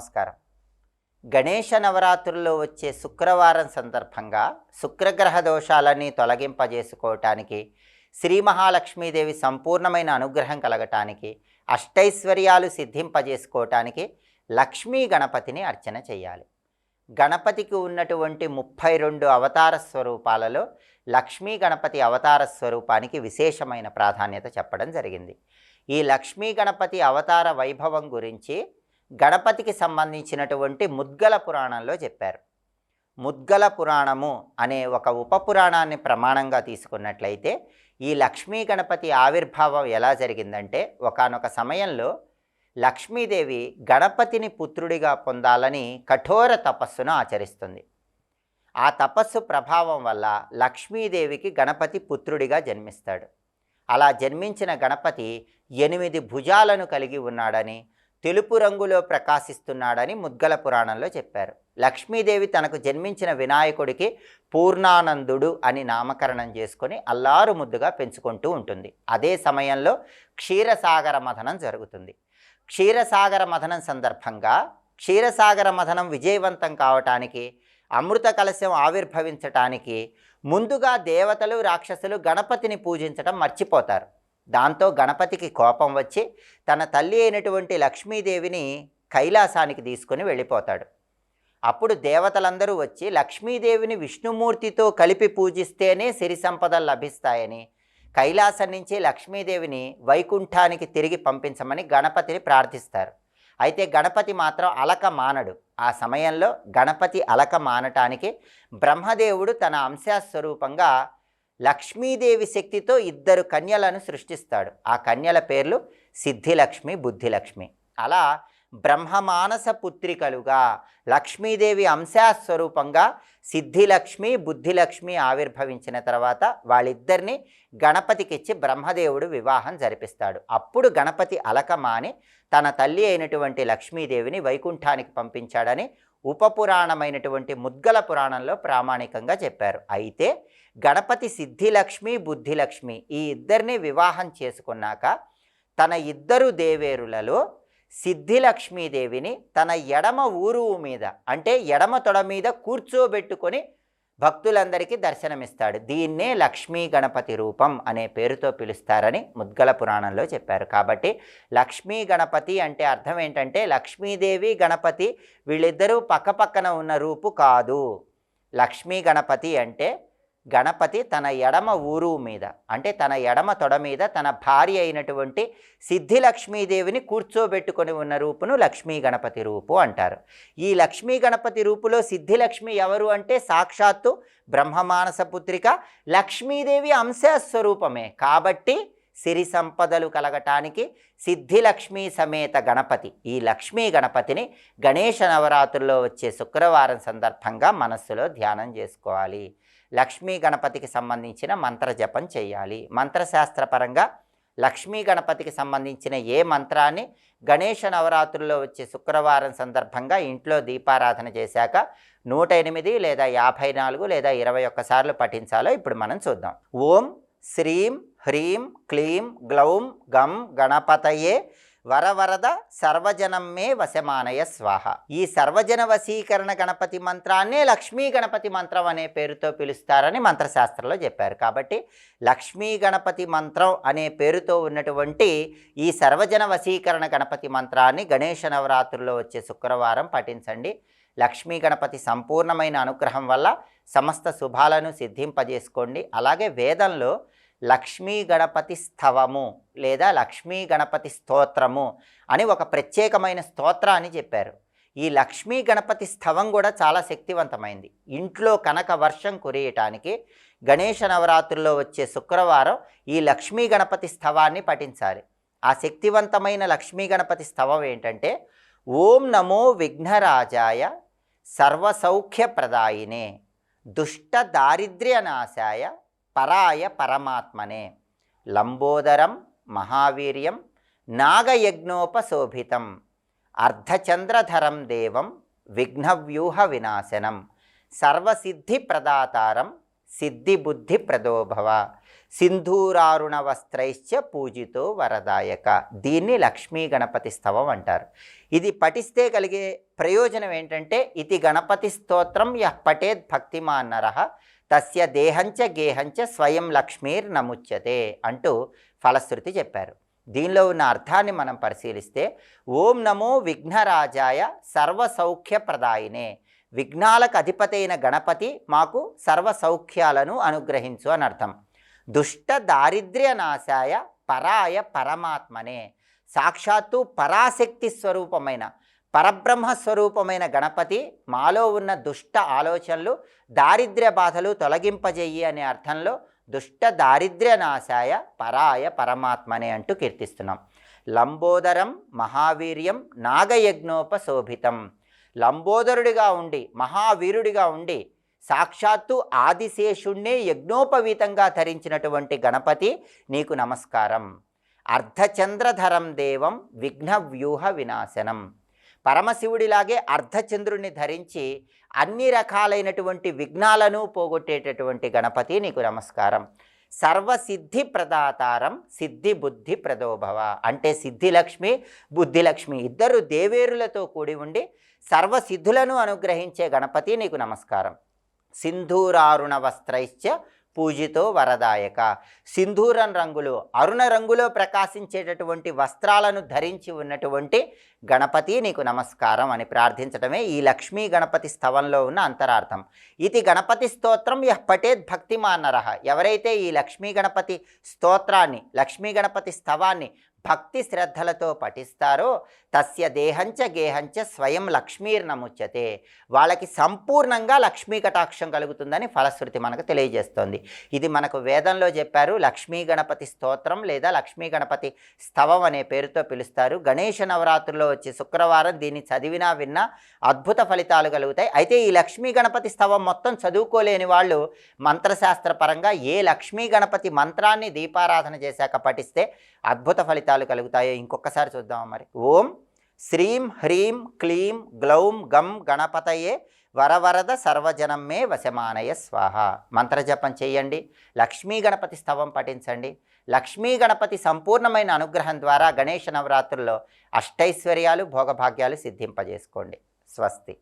నమస్కారం. గణేష నవరాత్రుల్లో వచ్చే శుక్రవారం సందర్భంగా శుక్రగ్రహ దోషాలన్నీ తొలగింపజేసుకోవటానికి శ్రీ మహాలక్ష్మీదేవి సంపూర్ణమైన అనుగ్రహం కలగటానికి అష్టైశ్వర్యాలు సిద్ధింపజేసుకోవటానికి లక్ష్మీ గణపతిని అర్చన చేయాలి. గణపతికి ఉన్నటువంటి ముప్పై రెండు అవతార స్వరూపాలలో లక్ష్మీ గణపతి అవతార స్వరూపానికి విశేషమైన ప్రాధాన్యత చెప్పడం జరిగింది. ఈ లక్ష్మీ గణపతి అవతార వైభవం గురించి గణపతికి సంబంధించినటువంటి ముద్గల పురాణంలో చెప్పారు. ముద్గల పురాణము అనే ఒక ఉపపురాణాన్ని ప్రమాణంగా తీసుకున్నట్లయితే ఈ లక్ష్మీ గణపతి ఆవిర్భావం ఎలా జరిగిందంటే ఒకానొక సమయంలో లక్ష్మీదేవి గణపతిని పుత్రుడిగా పొందాలని కఠోర తపస్సును ఆచరిస్తుంది. ఆ తపస్సు ప్రభావం వల్ల లక్ష్మీదేవికి గణపతి పుత్రుడిగా జన్మిస్తాడు. అలా జన్మించిన గణపతి ఎనిమిది భుజాలను కలిగి ఉన్నాడని తెలుపు రంగులో ప్రకాశిస్తున్నాడని ముద్గల పురాణంలో చెప్పారు. లక్ష్మీదేవి తనకు జన్మించిన వినాయకుడికి పూర్ణానందుడు అని నామకరణం చేసుకొని అల్లారు ముద్దుగా పెంచుకుంటూ ఉంటుంది. అదే సమయంలో క్షీరసాగర మథనం జరుగుతుంది. క్షీరసాగర మథనం సందర్భంగా క్షీరసాగర మథనం విజయవంతం కావటానికి అమృత కలశం ఆవిర్భవించటానికి ముందుగా దేవతలు రాక్షసులు గణపతిని పూజించడం మర్చిపోతారు. దాంతో గణపతికి కోపం వచ్చి తన తల్లి అయినటువంటి లక్ష్మీదేవిని కైలాసానికి తీసుకుని వెళ్ళిపోతాడు. అప్పుడు దేవతలందరూ వచ్చి లక్ష్మీదేవిని విష్ణుమూర్తితో కలిపి పూజిస్తేనే సిరి సంపదలు లభిస్తాయని కైలాసం నుంచి లక్ష్మీదేవిని వైకుంఠానికి తిరిగి పంపించమని గణపతిని ప్రార్థిస్తారు. అయితే గణపతి మాత్రం అలక మానడు. ఆ సమయంలో గణపతి అలక మానటానికి బ్రహ్మదేవుడు తన అంశాస్వరూపంగా లక్ష్మీదేవి శక్తితో ఇద్దరు కన్యలను సృష్టిస్తాడు. ఆ కన్యల పేర్లు సిద్ధిలక్ష్మి బుద్ధిలక్ష్మి. అలా బ్రహ్మమానస పుత్రికలుగా లక్ష్మీదేవి అంశాస్వరూపంగా సిద్ధిలక్ష్మి బుద్ధిలక్ష్మి ఆవిర్భవించిన తర్వాత వాళ్ళిద్దరిని గణపతికిచ్చి బ్రహ్మదేవుడు వివాహం జరిపిస్తాడు. అప్పుడు గణపతి అలకమాని తన తల్లి అయినటువంటి లక్ష్మీదేవిని వైకుంఠానికి పంపించాడని ఉపపురాణమైనటువంటి ముద్గల పురాణంలో ప్రామాణికంగా చెప్పారు. అయితే గణపతి సిద్ధిలక్ష్మి బుద్ధిలక్ష్మి ఈ ఇద్దరిని వివాహం చేసుకున్నాక తన ఇద్దరు దేవేరులలో సిద్ధిలక్ష్మీదేవిని తన ఎడమ ఊరువు మీద అంటే ఎడమ తొడ మీద కూర్చోబెట్టుకొని భక్తులందరికీ దర్శనమిస్తాడు. దీన్నే లక్ష్మీ గణపతి రూపం అనే పేరుతో పిలుస్తారని ముద్గల పురాణంలో చెప్పారు. కాబట్టి లక్ష్మీ గణపతి అంటే అర్థం ఏంటంటే లక్ష్మీదేవి గణపతి వీళ్ళిద్దరూ పక్కపక్కన ఉన్న రూపు కాదు. లక్ష్మీ గణపతి అంటే గణపతి తన ఎడమ ఊరు మీద అంటే తన ఎడమ తొడ మీద తన భార్య అయినటువంటి సిద్ధి లక్ష్మీదేవిని కూర్చోబెట్టుకొని ఉన్న రూపును లక్ష్మీ గణపతి రూపు అంటారు. ఈ లక్ష్మీ గణపతి రూపులో సిద్ధిలక్ష్మి ఎవరు అంటే సాక్షాత్తు బ్రహ్మమానస పుత్రిక లక్ష్మీదేవి అంశస్వరూపమే. కాబట్టి సిరి సంపదలు కలగటానికి సిద్ధిలక్ష్మీ సమేత గణపతి ఈ లక్ష్మీ గణపతిని గణేష నవరాత్రుల్లో వచ్చే శుక్రవారం సందర్భంగా మనస్సులో ధ్యానం చేసుకోవాలి. లక్ష్మీ గణపతికి సంబంధించిన మంత్ర జపం చేయాలి. మంత్రశాస్త్రపరంగా లక్ష్మీ గణపతికి సంబంధించిన ఏ మంత్రాన్ని గణేష నవరాత్రుల్లో వచ్చే శుక్రవారం సందర్భంగా ఇంట్లో దీపారాధన చేశాక నూట ఎనిమిది లేదా యాభై నాలుగు లేదా ఇరవై ఒక్కసార్లు పఠించాలో ఇప్పుడు మనం చూద్దాం. ఓం శ్రీం హ్రీం క్లీం గ్లౌం గం గణపతయే వరవరద సర్వజనమ్మే వశమానయ స్వాహ. ఈ సర్వజన వశీకరణ గణపతి మంత్రాన్నే లక్ష్మీ గణపతి మంత్రం అనే పేరుతో పిలుస్తారని మంత్రశాస్త్రంలో చెప్పారు. కాబట్టి లక్ష్మీ గణపతి మంత్రం అనే పేరుతో ఉన్నటువంటి ఈ సర్వజన వశీకరణ గణపతి మంత్రాన్ని గణేష నవరాత్రుల్లో వచ్చే శుక్రవారం పఠించండి. లక్ష్మీ గణపతి సంపూర్ణమైన అనుగ్రహం వల్ల సమస్త శుభాలను సిద్ధింపజేసుకోండి. అలాగే వేదంలో లక్ష్మీ గణపతి స్థవము లేదా లక్ష్మీ గణపతి స్తోత్రము అని ఒక ప్రత్యేకమైన స్తోత్రాన్ని చెప్పారు. ఈ లక్ష్మీ గణపతి స్థవం కూడా చాలా శక్తివంతమైంది. ఇంట్లో కనక వర్షం కురియటానికి గణేష నవరాత్రుల్లో వచ్చే శుక్రవారం ఈ లక్ష్మీ గణపతి స్థవాన్ని పఠించాలి. ఆ శక్తివంతమైన లక్ష్మీ గణపతి స్థవం ఏంటంటే ఓం నమో విఘ్నరాజాయ సర్వసౌఖ్యప్రదాయినే దుష్ట దారిద్ర్యనాశాయ పరాయ పరమాత్మనే. లంబోదరం మహావీర్యం నాగయజ్ఞోపశోభితం. అర్ధచంద్రధరం దేవం విఘ్నవ్యూహ వినాశనం. సర్వసిద్ధి ప్రదాతారం సిద్ధిబుద్ధి ప్రదోభవ సింధూరారుణ వస్త్రైశ్చ పూజితో వరదాయక. దీన్ని లక్ష్మీ గణపతి స్తవం అంటారు. ఇది పఠిస్తే కలిగే ప్రయోజనం ఏంటంటే ఇది గణపతి స్తోత్రం యః పఠేద్ భక్తిమాన్నర తస్య దేహంచ గేహంచ స్వయం లక్ష్మీర్ నముచ్యతే అంటూ ఫలశ్రుతి చెప్పారు. దీనిలో ఉన్న అర్థాన్ని మనం పరిశీలిస్తే ఓం నమో విఘ్నరాజాయ సర్వసౌఖ్యప్రదాయినే. విఘ్నాలకు అధిపతైన గణపతి మాకు సర్వ సౌఖ్యాలను అనుగ్రహించు అని అర్థం. దుష్ట దారిద్ర్య నాశాయ పరాయ పరమాత్మనే. సాక్షాత్తు పరాశక్తి స్వరూపమైన పరబ్రహ్మ స్వరూపమైన గణపతి మాలో ఉన్న దుష్ట ఆలోచనలు దారిద్ర్య బాధలు తొలగింపజేయి అనే అర్థంలో దుష్ట దారిద్ర్య నాశాయ పరాయ పరమాత్మనే అంటూ కీర్తిస్తున్నాం. లంబోదరం మహావీర్యం నాగయజ్ఞోపశోభితం. లంబోదరుడిగా ఉండి మహావీరుడిగా ఉండి సాక్షాత్తు ఆదిశేషుణ్ణే యజ్ఞోపవీతంగా ధరించినటువంటి గణపతి నీకు నమస్కారం. అర్ధచంద్రధరం దేవం విఘ్న వ్యూహ వినాశనం. పరమశివుడిలాగే అర్ధచంద్రుడిని ధరించి అన్ని రకాలైనటువంటి విఘ్నాలను పోగొట్టేటటువంటి గణపతి. నీకు నమస్కారం. సర్వసిద్ధి ప్రదాతారం సిద్ధి బుద్ధి ప్రదోభవ. అంటే సిద్ధిలక్ష్మి బుద్ధిలక్ష్మి ఇద్దరు దేవేరులతో కూడి ఉండి సర్వసిద్ధులను అనుగ్రహించే గణపతి. నీకు నమస్కారం. సింధూరారుణ వస్త్రైశ్చ పూజితో వరదాయక. సింధూరం రంగులు అరుణ రంగులో ప్రకాశించేటటువంటి వస్త్రాలను ధరించి ఉన్నటువంటి గణపతి నీకు నమస్కారం అని ప్రార్థించడమే ఈ లక్ష్మీ గణపతి స్థవంలో ఉన్న అంతరార్థం. ఇది గణపతి స్తోత్రం యహ్ పఠేద్ భక్తిమానరహ ఎవరైతే ఈ లక్ష్మీ గణపతి స్తోత్రాన్ని లక్ష్మీ గణపతి స్థవాన్ని భక్తి శ్రద్ధలతో పఠిస్తారో తస్య దేహంచ గేహంచ స్వయం లక్ష్మీర్నముచ్యతే. వాళ్ళకి సంపూర్ణంగా లక్ష్మీ కటాక్షం కలుగుతుందని ఫలశ్రుతి మనకు తెలియజేస్తోంది. ఇది మనకు వేదంలో చెప్పారు లక్ష్మీ గణపతి స్తోత్రం లేదా లక్ష్మీ గణపతి స్తవం అనే పేరుతో పిలుస్తారు. గణేష నవరాత్రుల్లో వచ్చే శుక్రవారం దీన్ని చదివినా విన్నా అద్భుత ఫలితాలు కలుగుతాయి. అయితే ఈ లక్ష్మీ గణపతి స్తవం మొత్తం చదువుకోలేని వాళ్ళు మంత్రశాస్త్ర పరంగా ఏ లక్ష్మీ గణపతి మంత్రాన్ని దీపారాధన చేశాక పఠిస్తే అద్భుత ఫలితాలు కలుగుతాయో ఇంకొకసారి చూద్దాం మరి. ఓం శ్రీం హ్రీం క్లీం గ్లౌం గం గణపతయే వరవరద సర్వజనం మే వశమానయ స్వాహ. మంత్రజపం చేయండి. లక్ష్మీ గణపతి స్తవం పఠించండి. లక్ష్మీ గణపతి సంపూర్ణమైన అనుగ్రహం ద్వారా గణేష నవరాత్రుల్లో అష్టైశ్వర్యాలు భోగభాగ్యాలు సిద్ధింపజేసుకోండి. స్వస్తి.